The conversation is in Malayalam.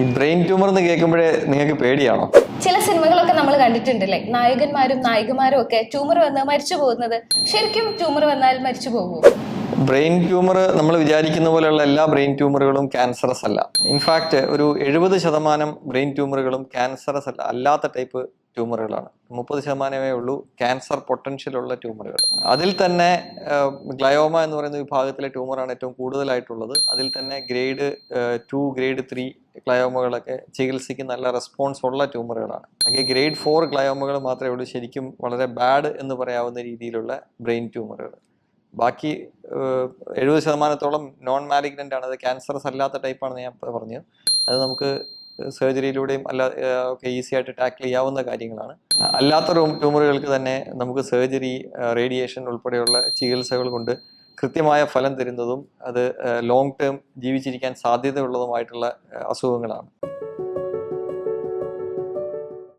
ഈ ബ്രെയിൻ ട്യൂമർ എന്ന് കേൾക്കുമ്പോഴേ നിങ്ങൾക്ക് പേടിയാണോ? ചില സിനിമകളൊക്കെ നമ്മൾ കണ്ടിട്ടുണ്ടല്ലേ? നായകന്മാരും നായികമാരും ഒക്കെ ട്യൂമർ വന്ന് മരിച്ചു പോകുന്നത്. ശരിക്കും ട്യൂമർ വന്നാൽ മരിച്ചു പോകുമോ? ബ്രെയിൻ ട്യൂമർ നമ്മൾ വിചാരിക്കുന്ന പോലെയുള്ള എല്ലാ ബ്രെയിൻ ട്യൂമറുകളും ക്യാൻസറസ് അല്ല. ഇൻഫാക്റ്റ് ഒരു എഴുപത് ശതമാനം ബ്രെയിൻ ട്യൂമറുകളും ക്യാൻസറസ് അല്ല അല്ലാത്ത ടൈപ്പ് ട്യൂമറുകളാണ് മുപ്പത് ശതമാനമേ ഉള്ളൂ ക്യാൻസർ പൊട്ടൻഷ്യൽ ഉള്ള ട്യൂമറുകൾ അതിൽ തന്നെ ഗ്ലയോമ എന്ന് പറയുന്ന വിഭാഗത്തിലെ ട്യൂമറാണ് ഏറ്റവും കൂടുതലായിട്ടുള്ളത്. അതിൽ തന്നെ ഗ്രേഡ് ടു ഗ്രേഡ് ത്രീ ഗ്ലയോമകളൊക്കെ ചികിത്സയ്ക്ക് നല്ല റെസ്പോൺസ് ഉള്ള ട്യൂമറുകളാണ് അല്ലെങ്കിൽ ഗ്രേഡ് ഫോർ ഗ്ലയോമകൾ മാത്രമേ ഉള്ളൂ ശരിക്കും വളരെ ബാഡ് എന്ന് പറയാവുന്ന രീതിയിലുള്ള ബ്രെയിൻ ട്യൂമറുകൾ ബാക്കി എഴുപത് ശതമാനത്തോളം നോൺ മാലിഗ്നന്റ് ആണ്. അത് ക്യാൻസറസ് അല്ലാത്ത ടൈപ്പാണെന്ന് ഞാൻ പറഞ്ഞു. അത് നമുക്ക് സർജറിയിലൂടെയും അല്ല ഒക്കെ ഈസി ആയിട്ട് ടാക്കിൾ ചെയ്യാവുന്ന കാര്യങ്ങളാണ്. അല്ലാത്ത ട്യൂമറുകൾക്ക് തന്നെ നമുക്ക് സർജറി റേഡിയേഷൻ ഉൾപ്പെടെയുള്ള ചികിത്സകൾ കൊണ്ട് കൃത്യമായ ഫലം തരുന്നതും അത് ലോങ് ടേം ജീവിച്ചിരിക്കാൻ സാധ്യതയുള്ളതുമായിട്ടുള്ള അസുഖങ്ങളാണ്.